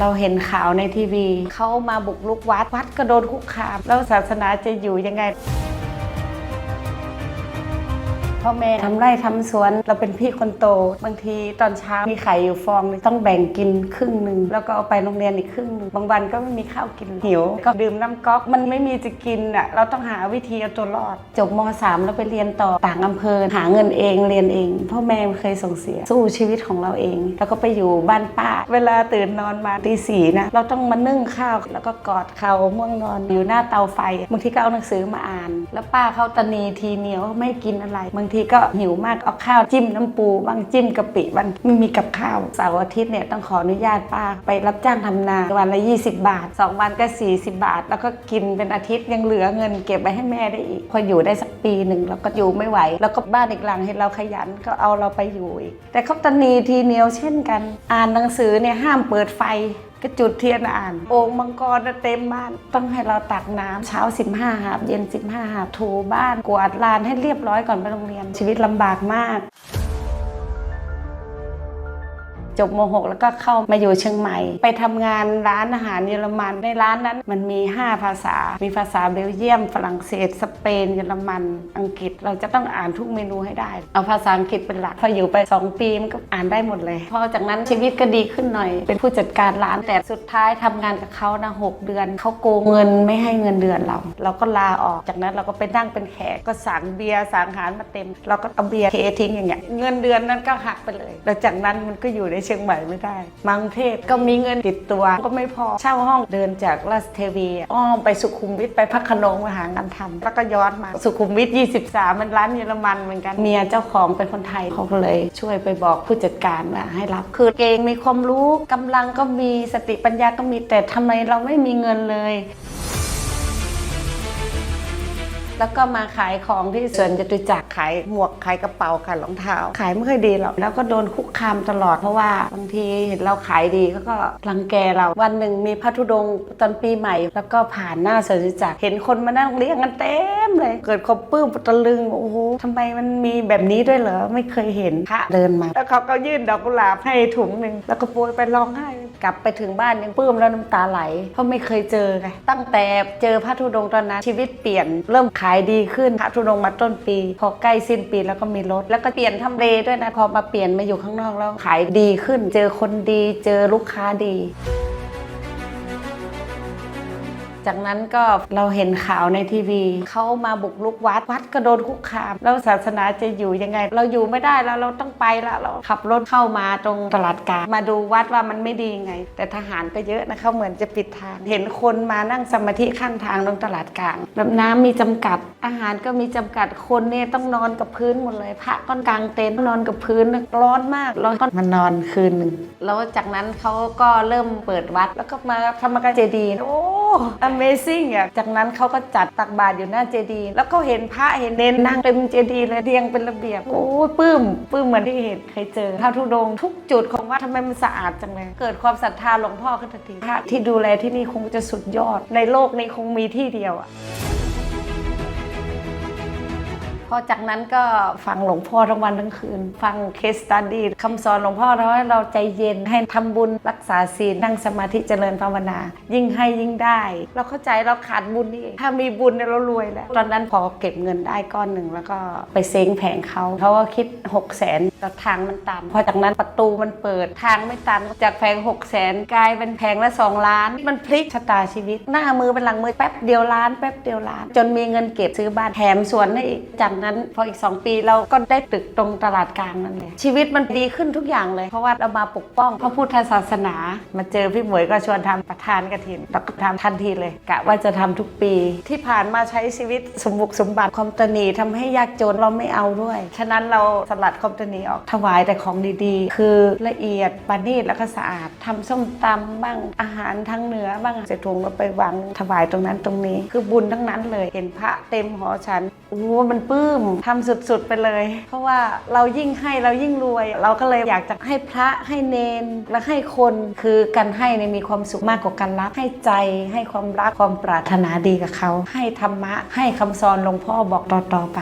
เราเห็นข่าวในทีวี เขามาบุกลุกวัดวัดก็โดนคุกคาม แล้วศาสนาจะอยู่ยังไง พ่อแม่ทำไร่ทำสวน เราเป็นพี่คนโต บางทีตอนเช้ามีไข่อยู่ฟองต้องแบ่งกินครึ่งหนึ่งแล้วก็เอาไปโรงเรียนอีกครึ่งหนึ่งบางวันก็ไม่มีข้าวกินหิว ก็ดื่มน้ำก๊อกมันไม่มีจะกินอะเราต้องหาวิธีเอาตัวรอด จบม .3 แล้วไปเรียนต่อต่างอำเภอหาเงินเองเรียนเอง พ่อแม่เคยส่งเสียสู้ชีวิตของเราเอง แล้วก็ไปอยู่บ้านป้า เวลาตื่นนอนมาตีสี่นะเราต้องมานึ่งข้าวแล้วก็กอดเขาม่วงนอนอยู่หน้าเตาไฟบางทีก็เอาหนังสือมาอ่าน แล้วป้าเขาตะนีทีเหนียวไม่กินอะไรบางทีก็หิวมากเอาข้าวจิ้มน้ำปูบ้างจิ้มกะปิบ้างไม่มีกับข้าวเสาร์อาทิตย์เนี่ยต้องขออนุญาตป้าไปรับจ้างทำนาวันละ 20 บาท 2 วันก็ 40 บาท แล้วก็กินเป็นอาทิตย์ยังเหลือเงินเก็บไว้ให้แม่ได้อีก พออยู่ได้สักปีหนึ่งเราก็อยู่ไม่ไหว แล้วก็บ้านอีกหลังเห็นเราขยันก็เอาเราไปอยู่อีก แต่เขาตะนีทีเหนียวเช่นกัน อ่านหนังสือเนี่ยห้ามเปิดไฟ ก็จุดเทียนอ่านโอ่งมังกรเต็มบ้าน ต้องให้เราตักน้ำเช้า 15หาบเย็น 15หาบถูบ้านกวาดลานให้เรียบร้อยก่อนไปโรงเรียนชีวิตลำบากมาก จบม .6 แล้วก็เข้ามาอยู่เชียงใหม่ ไปทำงานร้านอาหารเยอรมันในร้านนั้นมันมี 5 ภาษา มีภาษาเบลเยียม ฝรั่งเศส สเปนเยอรมัน อังกฤษเราจะต้องอ่านทุกเมนูให้ได้ เอาภาษาอังกฤษเป็นหลักพออยู่ไป 2 ปีมันก็อ่านได้หมดเลย พอจากนั้นชีวิตก็ดีขึ้นหน่อย เป็นผู้จัดการร้านแต่สุดท้ายทำงานกับเขานะหกเดือนเขาโกงเงินไม่ให้เงินเดือนเรา เราก็ลาออกจากนั้นเราก็ไปนั่งเป็นแขกก็สั่งเบียร์สั่งอาหารมาเต็ม เราก็เอาเบียร์เททิ้งอย่างเงี้ยเงินเดือนนั้นก็หักไปเลย แล้วจากนั้นมันก็อยู่ในชียงใหม่ไม่ได้มังเทพก็มีเงินติดตัวก็ไม่พอเช่าห้องเดินจากราชเทวีอ้อมไปสุขุมวิทไปพักขนงมาหางานทำแล้วก็ย้อนมาสุขุมวิท 23 มันร้านเยอรมันเหมือนกันเมียเจ้าของเป็นคนไทยเขาก็เลยช่วยไปบอกผู้จัดการว่าให้รับคือเก่งมีความรู้กำลังก็มีสติปัญญาก็มีแต่ทำไมเราไม่มีเงินเลย แล้วก็มาขายของที่สวนจตุจักรขายหมวกขายกระเป๋าขายรองเท้า ขายไม่ค่อยดีหรอกแล้วก็โดนคุกคามตลอดเพราะว่าบางทีเห็นเราขายดีเขาก็รังแกเราวันหนึ่งมีพระธุดงตอนปีใหม่ แล้วก็ผ่านหน้าสวนจตุจักรเห็นคนมานั่งเลี้ยงกันเต็มเลย เกิดความปลื้มตะลึงโอ้โหทำไมมันมีแบบนี้ด้วยเหรอไม่เคยเห็นพระเดินมา แล้วเขาก็ยื่นดอกกุหลาบให้ถุงหนึ่งแล้วก็โปรยไปร้องไห้ กลับไปถึงบ้านยังปลื้มแล้วน้ำตาไหล เพราะไม่เคยเจอไงตั้งแต่เจอพระธุดงค์ตอนนั้นชีวิตเปลี่ยนเริ่มขายดีขึ้นพระธุดงค์มาต้นปี พอใกล้สิ้นปีแล้วก็มีรถแล้วก็เปลี่ยนทำเลด้วยนะพอมาเปลี่ยนมาอยู่ข้างนอกแล้วขายดีขึ้น เจอคนดี เจอลูกค้าดี จากนั้นก็เราเห็นข่าวในทีวี เขามาบุกลุกวัดวัดก็โดนคุกคาม แล้วศาสนาจะอยู่ยังไง เราอยู่ไม่ได้แล้วเราต้องไปละเราขับรถเข้ามาตรงตลาดกลางมาดูวัดว่ามันไม่ดียังไง แต่ทหารก็เยอะนะเขาเหมือนจะปิดทาง เห็นคนมานั่งสมาธิข้างทางตรงตลาดกลางแบบน้ำมีจำกัด อาหารก็มีจำกัดคนเนี่ยต้องนอนกับพื้นหมดเลย พระก็กลางเต็นท์นอนกับพื้นร้อนมากเราก็มานอนคืนหนึ่งแล้วจากนั้นเขาก็เริ่มเปิดวัดแล้วก็มาทำมกานเจดีโอ้ Amazing อะจากนั้นเขาก็จัดตักบาตรอยู่หน้าเจดีย์แล้วก็เห็นพระเห็นเนนนั่งเต็มเจดีย์เลยเรียงเป็นระเบียบโอ้ยปื้มปื้มเหมือนที่เห็นเคยเจอพระธุดงทุกจุดของวัดทำไมมันสะอาดจังเลยเกิดความศรัทธาหลวงพ่อขึ้นทันทีพระที่ดูแลที่นี่คงจะสุดยอด ในโลกนี้คงมีที่เดียวอะ พอจากนั้นก็ฟังหลวงพ่อทั้งวันทั้งคืน ฟังเคสตัดดี้คำสอนหลวงพ่อทำให้เราใจเย็นให้ทำบุญรักษาศีลนั่งสมาธิเจริญภาวนา ยิ่งให้ยิ่งได้ เราเข้าใจเราขาดบุญนี่เองถ้ามีบุญเนี่ยเรารวยแล้ว ตอนนั้นพอเก็บเงินได้ก้อนหนึ่งแล้วก็ไปเซ้งแผงเขาเขาก็คิด6 0แสนแต่ทางมันตันพอจากนั้นประตูมันเปิดทางไม่ตันจากแผง6 0แสนกลายเป็นแผงละ2ล้าน มันพลิกชะตาชีวิต หน้ามือเป็นหลังมือแป๊บเดียวล้านแป๊บเดียวล้าน จนมีเงินเก็บซื้อบ้านแถมสวนได้อีกจากนั้นพออีก 2 ปีเราก็ได้ตึกตรงตลาดกลางนั่นเลยชีวิตมันดีขึ้นทุกอย่างเลย เพราะว่าเรามาปกป้องพระพุทธศาสนา มาเจอพี่หมวยก็ชวนทำประธานกฐินเราก็ทำทันทีเลยกะว่าจะทำทุกปีที่ผ่านมาใช้ชีวิตสมบุกสมบัติความตนีทำให้ยากจนเราไม่เอาด้วย ฉะนั้นเราสลัดความตนีออกถวายแต่ของดีๆ คือละเอียดปานีตแล้วก็สะอาดทำส้มตำบ้างอาหารทางเหนือบ้างเสร็จถุงเราไปวางถวายตรงนั้นตรงนี้ คือบุญทั้งนั้นเลย เห็นพระเต็มหอฉัน โอ้มันปลื้มทำสุดๆไปเลย เพราะว่าเรายิ่งให้เรายิ่งรวย เราก็เลยอยากจะให้พระให้เนนและให้คนคือการให้เนี่ยมีความสุขมากกว่าการรับให้ใจ ให้ความรักความปรารถนาดีกับเขา ให้ธรรมะให้คำสอนหลวงพ่อบอกต่อๆไป